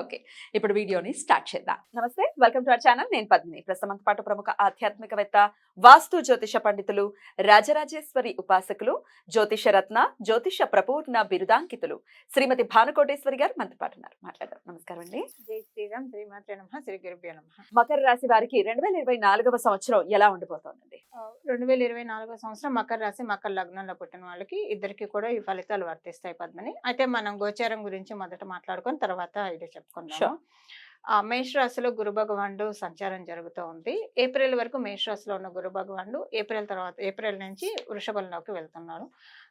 Okay ఇప్పుడు వీడియోని start చేద్దాం. నమస్తే వెల్కమ్ టు అవర్ ఛానల్. నేను పద్మిని. ప్రస్తుతం పాటు ప్రముఖ ఆధ్యాత్మికవేత్త వాస్తు జ్యోతిష పండితులు రాజరాజేశ్వరి ఉపాసకులు జ్యోతిష రత్న జ్యోతిష ప్రపూర్ణ బిరుదాంకితులు. శ్రీమతి భానుకోటేశ్వరి గారు మనతో పాటు ఉన్నారు. మాట్లాడారు నమస్కారం అండి. జై శ్రీరామ్ శ్రీమాత్రే నమ శ్రీ గురుభ్యో నమ. మకర రాశి వారికి రెండు వేల ఇరవై నాలుగవ సంవత్సరం ఎలా ఉండబోతోందండి? రెండు వేల ఇరవై నాలుగో సంవత్సరం మకర రాశి మకర లగ్నంలో పుట్టిన వాళ్ళకి ఇద్దరికి కూడా ఈ ఫలితాలు వర్తిస్తాయి పద్మని. అయితే మనం గోచారం గురించి మొదట మాట్లాడుకొని తర్వాత ఇది చెప్పుకుందాం Sure. ఆ మేష రాశిలో గురు భగవానుడు సంచారం జరుగుతూ ఉంది. ఏప్రిల్ వరకు మేష రాశిలో ఉన్న గురు భగవానుడు ఏప్రిల్ తర్వాత ఏప్రిల్ నుంచి వృషభంలోకి వెళ్తున్నారు.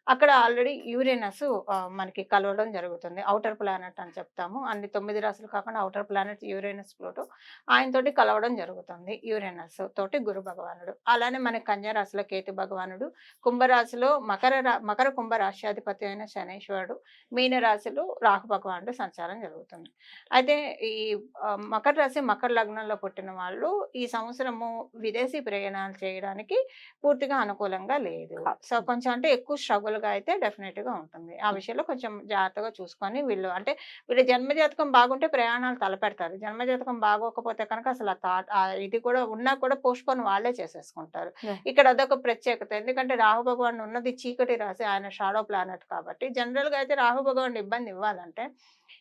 అక్కడ ఆల్రెడీ యూరేనస్ మనకి కలవడం జరుగుతుంది. అవుటర్ ప్లానెట్ అని చెప్తాము. అన్ని తొమ్మిది రాశులు కాకుండా అవుటర్ ప్లానెట్ యూరేనస్ ప్లూటో ఆయనతోటి కలవడం జరుగుతుంది యూరేనస్ తోటి గురు భగవానుడు. అలానే మన కన్యా రాశిలో కేతు భగవానుడు కుంభరాశిలో మకర రా- మకర కుంభ రాశ్యాధిపతి అయిన శనేశ్వరుడు మీన రాశిలో రాహు భగవానుడు సంచారం జరుగుతుంది. అయితే ఈ మకర రాశి మకర లగ్నంలో పుట్టిన వాళ్ళు ఈ సంవత్సరము విదేశీ ప్రయాణాలు చేయడానికి పూర్తిగా అనుకూలంగా లేదు. సో కొంచెం అంటే ఎక్కువ struggle గా అయితే గా ఉంటుంది. ఆ విషయంలో కొంచెం జాగ్రత్తగా చూసుకొని వీళ్ళు అంటే వీళ్ళ జన్మజాతకం బాగుంటే ప్రయాణాలు తలపెడతారు. జన్మజాతకం బాగోకపోతే కనుక అసలు ఆ థాట్ ఇది కూడా ఉన్నా కూడా పోస్ట్పోన్ వాళ్ళే చేసేసుకుంటారు. ఇక్కడ అదొక ప్రత్యేకత. ఎందుకంటే రాహు భగవాన్ ఉన్నది చీకటి రాశి ఆయన షాడో ప్లానెట్ కాబట్టి జనరల్గా అయితే రాహు భగవాన్ ఇబ్బంది ఇవ్వాలంటే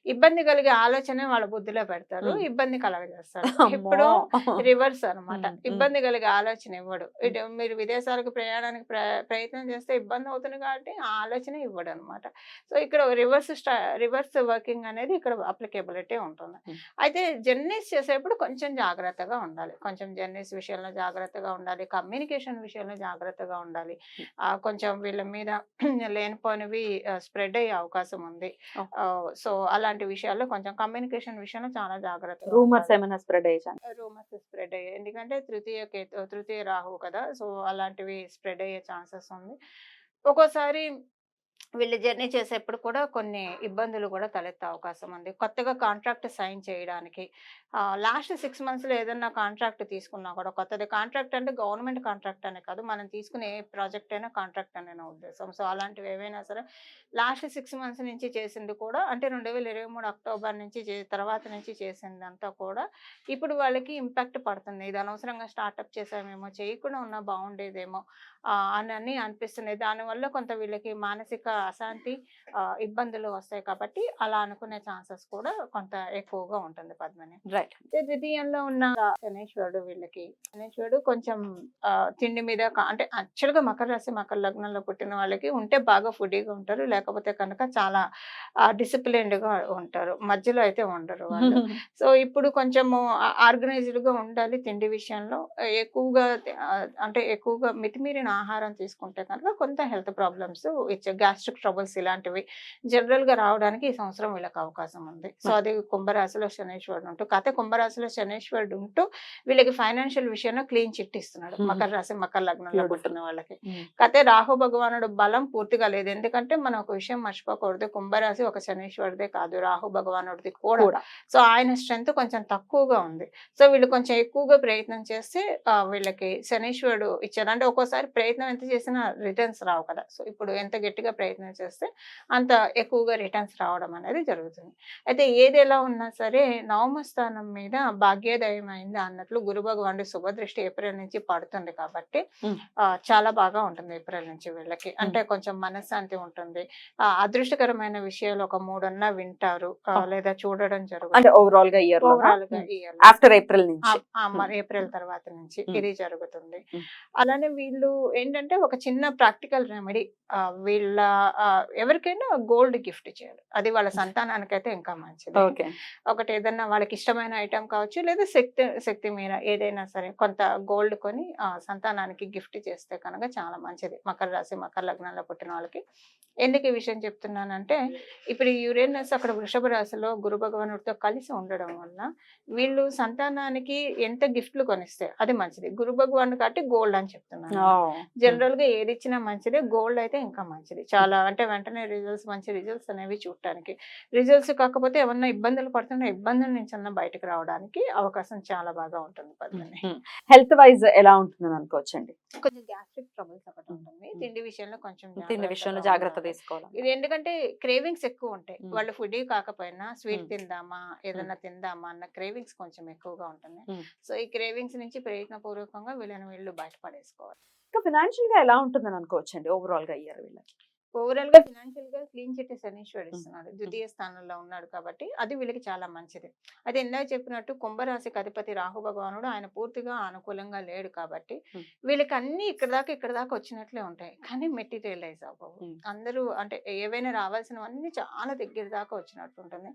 ఇబ్బంది కలిగే ఆలోచనే వాళ్ళ బుద్ధిలో పెడతారు. ఇబ్బంది కలగజేస్తారు. ఇప్పుడు రివర్స్ hmm. ఇబ్బంది కలిగే ఆలోచన ఇవ్వడు. ఇటు మీరు విదేశాలకు ప్రయాణానికి ప్ర- ప్రయత్నం చేస్తే ఇబ్బంది అవుతుంది కాబట్టి ఆ ఆలోచన ఇవ్వడు అనమాట సో ఇక్కడ రివర్స్ రివర్స్ వర్కింగ్ అనేది ఇక్కడ అప్లికేబిలిటీ ఉంటుంది. అయితే జర్నీస్ చేసేప్పుడు కొంచెం జాగ్రత్తగా ఉండాలి. కొంచెం జర్నీస్ విషయంలో జాగ్రత్తగా ఉండాలి. కమ్యూనికేషన్ విషయంలో జాగ్రత్తగా ఉండాలి. ఆ, కొంచెం వీళ్ళ మీద లేనిపోనివి స్ప్రెడ్ అయ్యే అవకాశం ఉంది. సో అలాంటి విషయాల్లో కొంచెం కమ్యూనికేషన్ విషయంలో చాలా జాగ్రత్తగా రూమర్స్. ఏమైనా స్ప్రెడ్ అయ్యాను రూమర్స్ స్ప్రెడ్ అయ్యాయి. ఎందుకంటే తృతీయ కేతు తృతీయ రాహు కదా సో అలాంటివి స్ప్రెడ్ అయ్యే ఛాన్సెస్ ఉంది. ఒక్కోసారి వీళ్ళు జర్నీ చేసేప్పుడు కూడా కొన్ని ఇబ్బందులు కూడా తలెత్తే అవకాశం ఉంది. కొత్తగా కాంట్రాక్ట్ సైన్ చేయడానికి లాస్ట్ సిక్స్ మంత్స్లో ఏదన్నా కాంట్రాక్ట్ తీసుకున్నా కూడా కొత్తది కాంట్రాక్ట్ అంటే గవర్నమెంట్ కాంట్రాక్ట్ అనే కాదు మనం తీసుకునే ఏ ప్రాజెక్ట్ అయినా కాంట్రాక్ట్ అనే నా ఉద్దేశం. సో అలాంటివి ఏవైనా సరే లాస్ట్ సిక్స్ మంత్స్ నుంచి చేసింది కూడా అంటే రెండు వేల ఇరవై మూడు అక్టోబర్ నుంచి తర్వాత నుంచి చేసిందంతా కూడా ఇప్పుడు వాళ్ళకి ఇంపాక్ట్ పడుతుంది. ఇది అనవసరంగా స్టార్ట్అప్ చేసామేమో చేయకుండా ఉన్నా బాగుండేదేమో అని అని అనిపిస్తుంది దానివల్ల కొంత వీళ్ళకి మానసిక అశాంతి ఇబ్బందులు వస్తాయి కాబట్టి అలా అనుకునే ఛాన్సెస్ కూడా కొంత ఎక్కువగా ఉంటుంది పద్మని. రైట్. ద్వితీయంలో ఉన్న శనేశ్వరుడు వీళ్ళకి శనేశ్వరుడు కొంచెం తిండి మీద అంటే యాక్చువల్గా మకర రాశి మకర లగ్నంలో పుట్టిన వాళ్ళకి ఉంటే బాగా ఫుడీగా ఉంటారు. లేకపోతే కనుక చాలా డిసిప్లిన్డ్గా ఉంటారు. మధ్యలో అయితే ఉండరు వాళ్ళు. సో ఇప్పుడు కొంచెము ఆర్గనైజ్డ్గా ఉండాలి తిండి విషయంలో. ఎక్కువగా అంటే ఎక్కువగా మితిమీరిన ఆహారం తీసుకుంటే కనుక కొంత హెల్త్ ప్రాబ్లమ్స్ ఇచ్చే గ్యాస్ట్రిక్ ట్రబుల్స్ ఇలాంటివి జనరల్గా రావడానికి ఈ సంవత్సరం వీళ్ళకి అవకాశం ఉంది. సో అది కుంభరాశిలో శనేశ్వరుడు ఉంటూ కథ కుంభరాశిలో శనేశ్వరుడు ఉంటూ వీళ్ళకి ఫైనాన్షియల్ విషయంలో క్లీన్ చిట్ ఇస్తున్నాడు. మకర రాశి మకర లగ్నంలో. పుట్టిన వాళ్ళకి. కథే రాహు భగవానుడు బలం పూర్తిగా లేదు. ఎందుకంటే మనం ఒక విషయం మర్చిపోకూడదు. కుంభరాశి ఒక శనీశ్వరుడే కాదు రాహు భగవానుడిది కూడా. సో ఆయన స్ట్రెంత్ కొంచెం తక్కువగా ఉంది. సో వీళ్ళు కొంచెం ఎక్కువగా ప్రయత్నం చేస్తే వీళ్ళకి శనీశ్వరుడు ఇచ్చారు అంటే ఒక్కోసారి ప్రయత్నం ఎంత చేసినా రిటర్న్స్ రావు కదా. సో ఇప్పుడు ఎంత గట్టిగా ప్రయత్నం చేస్తే అంత ఎక్కువగా రిటర్న్స్ రావడం అనేది జరుగుతుంది. అయితే ఏది ఎలా ఉన్నా సరే నవమ స్థానం మీద భాగ్యోదయం అయింది అన్నట్లు గురు భగవానుడి శుభదృష్టి ఏప్రిల్ నుంచి పడుతుంది కాబట్టి చాలా బాగా ఉంటుంది ఏప్రిల్ నుంచి వీళ్ళకి. అంటే కొంచెం మనశ్శాంతి ఉంటుంది. ఆ, అదృష్టకరమైన విషయాలు ఒక మూడన్నా వింటారు. లేదా చూడడం జరుగుతుంది. ఓవరాల్గా ఇయర్ ఓవరాల్గా ఈ year లో. ఆఫ్టర్ ఏప్రిల్ నుంచి. ఆ- ఆ మరి ఏప్రిల్ తర్వాత నుంచి. ఇది జరుగుతుంది. అలానే వీళ్ళు ఏంటంటే ఒక చిన్న ప్రాక్టికల్ రెమెడీ వీళ్ళ ఎవరికైనా గోల్డ్ గిఫ్ట్ చేయాలి అది వాళ్ళ సంతానానికైతే ఇంకా మంచిది. ఒకటి ఏదన్నా వాళ్ళకి ఇష్టమైన ఐటమ్ కావచ్చు లేదా శక్తి శక్తి మీద ఏదైనా సరే కొంత గోల్డ్ కొని ఆ, సంతానానికి గిఫ్ట్ చేస్తే కనుక చాలా మంచిది. మకర రాశి మకర లగ్నంలో పుట్టిన వాళ్ళకి. ఎందుకు ఈ విషయం చెప్తున్నానంటే ఇప్పుడు యురేనస్ అక్కడ వృషభ రాశిలో గురు భగవానుడితో కలిసి ఉండడం వల్ల వీళ్ళు సంతానానికి ఎంత గిఫ్ట్లు కొనిస్తే అది మంచిది. గురు భగవాన్ కాబట్టి గోల్డ్ అని చెప్తున్నాను. జనరల్గా ఏది ఇచ్చినా మంచిదే గోల్డ్ అయితే ఇంకా మంచిది. చాలా అంటే వెంటనే రిజల్ట్స్ మంచి రిజల్ట్స్ అనేవి చూడటానికి. రిజల్ట్స్ కాకపోతే ఏమన్నా ఇబ్బందులు పడుతున్న ఇబ్బందుల నుంచి అన్న బయటకు రావడానికి అవకాశం చాలా బాగా ఉంటుంది పద్మిని హెల్త్ వైజ్ ఎలా ఉంటుందని అనుకోవచ్చండి? కొంచెం గ్యాస్ట్రిక్ ట్రబుల్స్ ఒకటి ఉంటుంది. తిండి విషయంలో కొంచెం తిన్న విషయంలో జాగ్రత్త. తీసుకోవాలి. ఇది ఎందుకంటే క్రేవింగ్స్ ఎక్కువ ఉంటాయి. వాళ్ళు ఫుడ్ కాకపోయినా స్వీట్. తిందామా ఏదన్నా తిందామా అన్న క్రేవింగ్స్ కొంచెం ఎక్కువగా ఉంటుంది. సో ఈ క్రేవింగ్స్ నుంచి ప్రయత్నపూర్వకంగా వీళ్ళని వీళ్ళు బయటపడేసుకోవాలి. ఇంకా ఫినాన్షియల్గా ఎలా ఉంటుందని అనుకోవచ్చండి? ఓవరాల్గా ఇయర్ వీళ్ళకి? ఓవరాల్గా ఫినాన్షియల్గా క్లీన్ చిట్టి శనీశ్వరుడు ఇస్తున్నాడు. ద్వితీయ స్థానంలో ఉన్నాడు కాబట్టి అది వీళ్ళకి చాలా మంచిది. అయితే ఇందాక చెప్పినట్టు కుంభరాశికి అధిపతి రాహు భగవానుడు ఆయన పూర్తిగా అనుకూలంగా లేడు కాబట్టి. వీళ్ళకి అన్ని ఇక్కడ దాకా ఇక్కడ దాకా వచ్చినట్లే ఉంటాయి. కానీ మెటీరియలైజ్ అవ్వవు. అందరూ అంటే ఏవైనా రావాల్సినవన్నీ చాలా దగ్గర దాకా వచ్చినట్టు ఉంటుంది.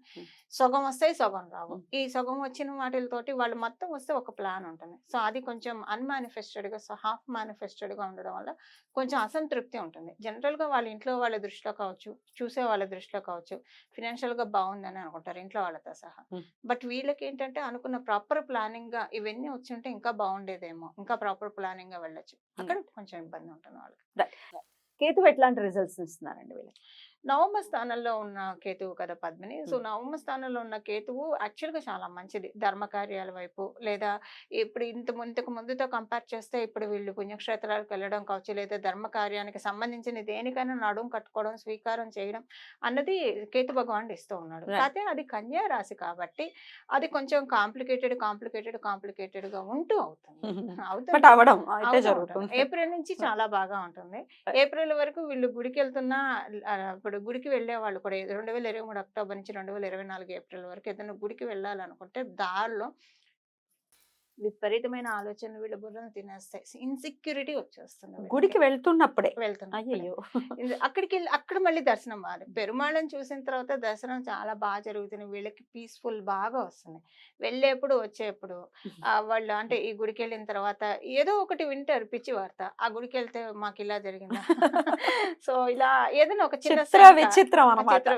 సగం వస్తాయి సగం రావు. ఈ సగం వచ్చిన వాటితోటి వాళ్ళు మొత్తం వస్తే ఒక ప్లాన్ ఉంటుంది. సో అది కొంచెం అన్మానిఫెస్టెడ్గా హాఫ్ మేనిఫెస్టెడ్గా ఉండడం వల్ల కొంచెం అసంతృప్తి ఉంటుంది. జనరల్గా వాళ్ళ ఇంట్లో వాళ్ళ దృష్టిలో కావచ్చు చూసే వాళ్ళ దృష్టిలో కావచ్చు ఫినాన్షియల్గా బాగుందని అనుకుంటారు ఇంట్లో వాళ్ళతో సహా. బట్ వీళ్ళకి ఏంటంటే అనుకున్న ప్రాపర్ ప్లానింగ్గా ఇవన్నీ వచ్చి ఉంటే ఇంకా బాగుండేదేమో ఇంకా ప్రాపర్ ప్లానింగ్గా వెళ్ళొచ్చు అక్కడ కొంచెం ఇబ్బంది ఉంటుంది వాళ్ళకి. కేతు ఎట్లాంటి రిజల్ట్స్ ఇస్తున్నారండి వీళ్ళకి? నవమ స్థానంలో ఉన్న కేతువు కదా పద్మిని. సో. నవమ స్థానంలో ఉన్న కేతువు యాక్చువల్గా చాలా మంచిది. ధర్మ కార్యాల వైపు లేదా ఇప్పుడు ఇంత ఇంతకు ముందుతో కంపేర్ చేస్తే ఇప్పుడు వీళ్ళు పుణ్యక్షేత్రాలకు వెళ్ళడం కావచ్చు లేదా ధర్మ కార్యానికి సంబంధించిన దేనికైనా నడుం కట్టుకోవడం స్వీకారం చేయడం అన్నది కేతు భగవానుడు ఇస్తూ ఉన్నాడు. కాకపోతే అది కన్యా రాశి కాబట్టి అది కొంచెం కాంప్లికేటెడ్ కాంప్లికేటెడ్ కాంప్లికేటెడ్గా ఉంటూ అవుతుంది. అయితే. ఏప్రిల్ నుంచి చాలా బాగా ఉంటుంది. ఏప్రిల్ వరకు వీళ్ళు గుడికి వెళ్తున్నా ఇప్పుడు గుడికి వెళ్ళే వాళ్ళు కూడా రెండు వేల ఇరవై మూడు అక్టోబర్ నుంచి రెండు వేల ఇరవై నాలుగు ఏప్రిల్ వరకు ఏదైనా గుడికి వెళ్ళాలనుకుంటే దారిలో విపరీతమైన ఆలోచనలు వీళ్ళ బుర్రను తినేస్తాయి. ఇన్సెక్యూరిటీ వచ్చేస్తుంది. గుడికి వెళ్తున్నప్పుడే. ఇది- అక్కడికి వెళ్ళి అక్కడ మళ్ళీ దర్శనం బాగా పెరుమాళని చూసిన తర్వాత దర్శనం చాలా బాగా జరుగుతుంది. వీళ్ళకి పీస్ఫుల్ బాగా వస్తుంది. వెళ్ళేప్పుడు వచ్చేప్పుడు వాళ్ళు అంటే ఈ గుడికి వెళ్ళిన తర్వాత ఏదో ఒకటి వింటారు పిచ్చి వార్త. ఆ గుడికి వెళ్తే మాకు ఇలా జరిగిందా? సో ఇలా ఏదైనా ఒక చిన్న విచిత్రం.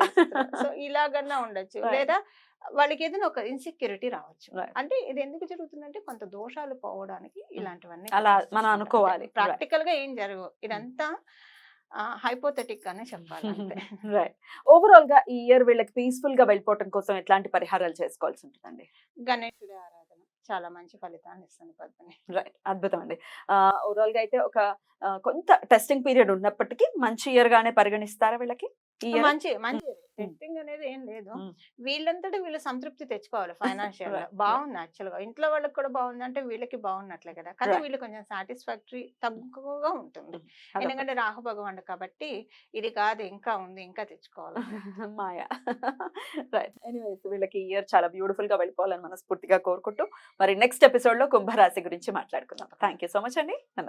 సో ఇలాగన్నా ఉండొచ్చు. లేదా వాళ్ళకి ఏదైనా ఒక ఇన్సెక్యూరిటీ రావచ్చు. అంటే ఇది ఎందుకు జరుగుతుందంటే కొంత దోషాలు పోవడానికి ఇలాంటివన్నీ అలా మనం అనుకోవాలి. ప్రాక్టికల్గా ఏం జరగవు. ఇదంతా హైపోథెటిక్ గానే చెప్పాలి రైట్ ఓవరాల్ గా ఈ ఇయర్ వీళ్ళకి పీస్ఫుల్గా వెళ్ళిపోవటం కోసం ఎట్లాంటి పరిహారాలు చేసుకోవాల్సి ఉంటుందండి? గణేశుడి ఆరాధన. చాలా మంచి ఫలితాన్ని ఇస్తుంది పద్మని. రైట్ అద్భుతం అండి. ఓవరాల్గా అయితే ఒక కొంత టెస్టింగ్ పీరియడ్ ఉన్నప్పటికీ మంచి ఇయర్ గానే పరిగణిస్తారా వీళ్ళకి? మంచి మంచి టెస్టింగ్ అనేది ఏం లేదు. వీళ్ళంతటా వీళ్ళు సంతృప్తి తెచ్చుకోవాలి ఫైనాన్షియల్గా. బాగుంది యాక్చువల్గా ఇంట్లో వాళ్ళకి కూడా బాగుంది అంటే వీళ్ళకి బాగున్నట్లే కదా. కానీ. వీళ్ళు కొంచెం సాటిస్ఫాక్టరీ తక్కువగా ఉంటుంది. ఎందుకంటే రాహు భగవానుడు కాబట్టి ఇది కాదు ఇంకా ఉంది ఇంకా తెచ్చుకోవాలి. మాయా. రైట్. ఎనీవేస్ వీళ్ళకి ఇయర్ చాలా బ్యూటిఫుల్గా వెళ్ళిపోవాలని మనస్ఫూర్తిగా కోరుకుంటూ మరి నెక్స్ట్ ఎపిసోడ్లో కుంభరాశి గురించి మాట్లాడుకుందాం. థ్యాంక్ యూ సో మచ్ అండి. నమస్తే